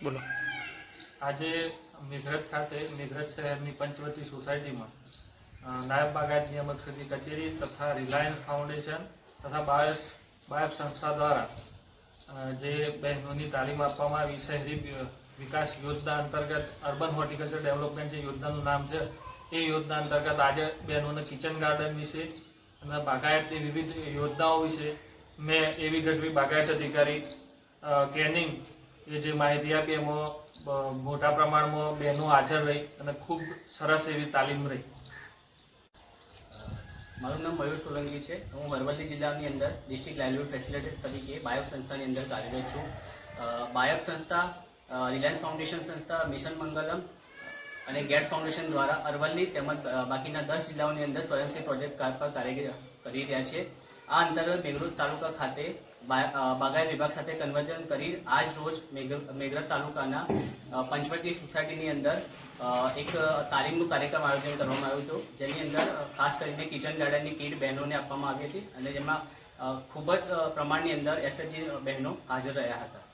બોલો. આજે મેઘરજ ખાતે મેઘરજ શહેરની પંચવટી સોસાયટીમાં નાયબ બાગાયત નિયામક શ્રી કચેરી તથા રિલાયન્સ ફાઉન્ડેશન તથા બાયસ બાયબ સંસ્થા દ્વારા જે બહેનોની તાલીમ આપવામાં આવી શહેરી વિકાસ યોજના અંતર્ગત અર્બન હોર્ટિકલ્ચર ડેવલપમેન્ટ જે યોજનાનું નામ છે એ યોજના અંતર્ગત આજે બહેનોને કિચન ગાર્ડન વિશે અને બાગાયતની વિવિધ યોજનાઓ વિશે મેં એવી ગઢવી બાગાયત અધિકારી અ, કેનિંગ એ જે માહિતી આપી એમાં મોટા પ્રમાણમાં બહેનો હાજર રહી અને ખૂબ સરસ એવી તાલીમ રહી. મારું નામ મયુર સોલંકી છે. હું અરવલ્લી જિલ્લાની અંદર ડિસ્ટ્રિક્ટ લાઇવલીહુડ ફેસિલિટેટર તરીકે બાયક સંસ્થાની અંદર કાર્યરત છું. બાયક સંસ્થા રિલાયન્સ ફાઉન્ડેશન સંસ્થા મિશન મંગલમ અને ગેટ્સ ફાઉન્ડેશન દ્વારા અરવલ્લી તેમજ બાકીના દસ જિલ્લાઓની અંદર સ્વયંસેવી પ્રોજેક્ટ પર કાર્ય કરી રહ્યા છે. આ અંતર્ગત મેઘરજ તાલુકા ખાતે બાગાયત વિભાગ સાથે કન્વર્જન કરી આજ રોજ મેઘ- મેઘરજ તાલુકાના પંચવટી સોસાયટીની અંદર એક તાલીમનું કાર્યક્રમ આયોજન કરવામાં આવ્યું હતું. જેની અંદર ખાસ કરીને કિચન ગાર્ડનની કીટ બહેનોને આપવામાં આવી હતી અને જેમાં ખૂબ જ પ્રમાણની અંદર એસએચજી બહેનો હાજર રહ્યા હતા.